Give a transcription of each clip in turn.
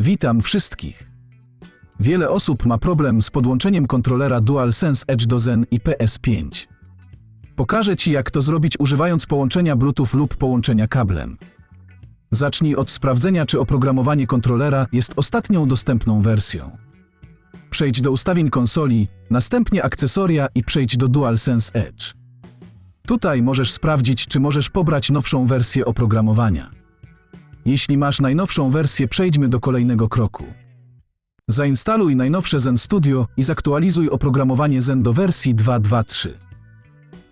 Witam wszystkich. Wiele osób ma problem z podłączeniem kontrolera DualSense Edge do Zen i PS5. Pokażę Ci, jak to zrobić używając połączenia Bluetooth lub połączenia kablem. Zacznij od sprawdzenia, czy oprogramowanie kontrolera jest ostatnią dostępną wersją. Przejdź do ustawień konsoli, następnie akcesoria i przejdź do DualSense Edge. Tutaj możesz sprawdzić, czy możesz pobrać nowszą wersję oprogramowania. Jeśli masz najnowszą wersję, przejdźmy do kolejnego kroku. Zainstaluj najnowsze Zen Studio i zaktualizuj oprogramowanie Zen do wersji 2.2.3.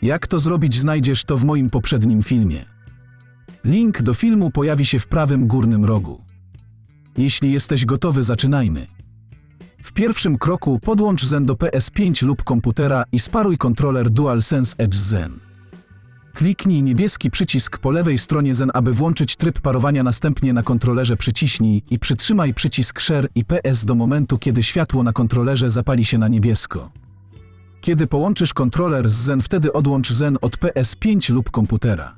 Jak to zrobić znajdziesz to w moim poprzednim filmie. Link do filmu pojawi się w prawym górnym rogu. Jeśli jesteś gotowy, zaczynajmy. W pierwszym kroku podłącz Zen do PS5 lub komputera i sparuj kontroler DualSense Edge Zen. Kliknij niebieski przycisk po lewej stronie Zen, aby włączyć tryb parowania. Następnie na kontrolerze przyciśnij i przytrzymaj przycisk Share i PS do momentu, kiedy światło na kontrolerze zapali się na niebiesko. Kiedy połączysz kontroler z Zen, wtedy odłącz Zen od PS5 lub komputera.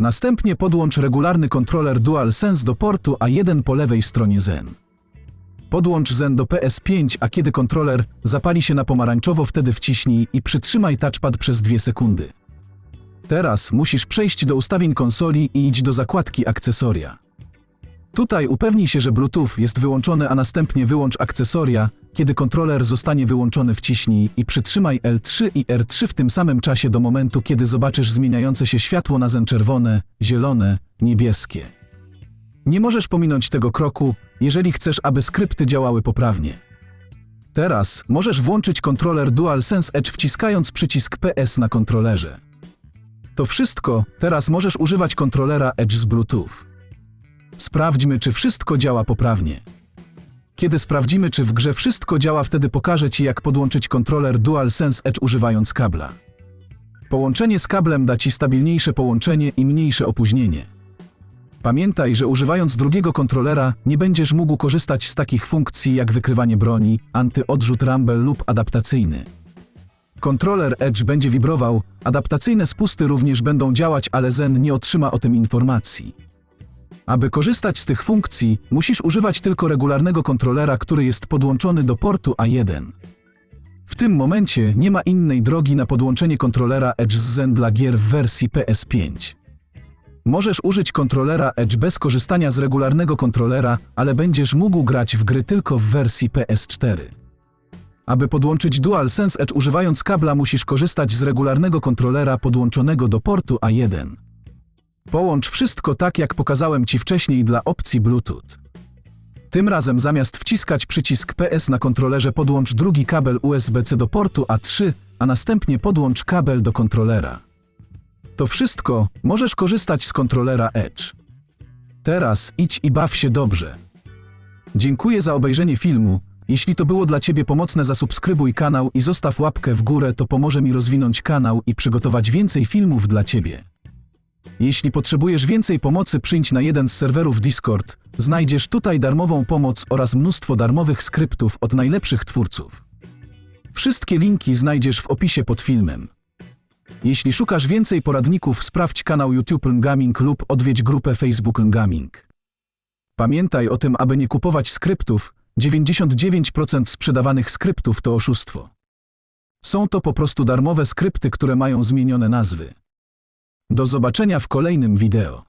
Następnie podłącz regularny kontroler DualSense do portu A1 po lewej stronie Zen. Podłącz Zen do PS5, a kiedy kontroler zapali się na pomarańczowo, wtedy wciśnij i przytrzymaj touchpad przez 2 sekundy. Teraz musisz przejść do ustawień konsoli i idź do zakładki akcesoria. Tutaj upewnij się, że Bluetooth jest wyłączony, a następnie wyłącz akcesoria. Kiedy kontroler zostanie wyłączony, wciśnij i przytrzymaj L3 i R3 w tym samym czasie do momentu, kiedy zobaczysz zmieniające się światło na zen czerwone, zielone, niebieskie. Nie możesz pominąć tego kroku, jeżeli chcesz, aby skrypty działały poprawnie. Teraz możesz włączyć kontroler DualSense Edge wciskając przycisk PS na kontrolerze. To wszystko, teraz możesz używać kontrolera Edge z Bluetooth. Sprawdźmy, czy wszystko działa poprawnie. Kiedy sprawdzimy, czy w grze wszystko działa, wtedy pokażę Ci, jak podłączyć kontroler DualSense Edge używając kabla. Połączenie z kablem da Ci stabilniejsze połączenie i mniejsze opóźnienie. Pamiętaj, że używając drugiego kontrolera nie będziesz mógł korzystać z takich funkcji jak wykrywanie broni, antyodrzut rumble lub adaptacyjny. Kontroler Edge będzie wibrował, adaptacyjne spusty również będą działać, ale Zen nie otrzyma o tym informacji. Aby korzystać z tych funkcji, musisz używać tylko regularnego kontrolera, który jest podłączony do portu A1. W tym momencie nie ma innej drogi na podłączenie kontrolera Edge z Zen dla gier w wersji PS5. Możesz użyć kontrolera Edge bez korzystania z regularnego kontrolera, ale będziesz mógł grać w gry tylko w wersji PS4. Aby podłączyć DualSense Edge używając kabla musisz korzystać z regularnego kontrolera podłączonego do portu A1. Połącz wszystko tak jak pokazałem Ci wcześniej dla opcji Bluetooth. Tym razem zamiast wciskać przycisk PS na kontrolerze podłącz drugi kabel USB-C do portu A3, a następnie podłącz kabel do kontrolera. To wszystko, możesz korzystać z kontrolera Edge. Teraz idź i baw się dobrze. Dziękuję za obejrzenie filmu. Jeśli to było dla Ciebie pomocne, zasubskrybuj kanał i zostaw łapkę w górę, to pomoże mi rozwinąć kanał i przygotować więcej filmów dla Ciebie. Jeśli potrzebujesz więcej pomocy, przyjdź na jeden z serwerów Discord. Znajdziesz tutaj darmową pomoc oraz mnóstwo darmowych skryptów od najlepszych twórców. Wszystkie linki znajdziesz w opisie pod filmem. Jeśli szukasz więcej poradników, sprawdź kanał YouTube Gaming lub odwiedź grupę Facebook Gaming. Pamiętaj o tym, aby nie kupować skryptów. 99% sprzedawanych skryptów to oszustwo. Są to po prostu darmowe skrypty, które mają zmienione nazwy. Do zobaczenia w kolejnym wideo.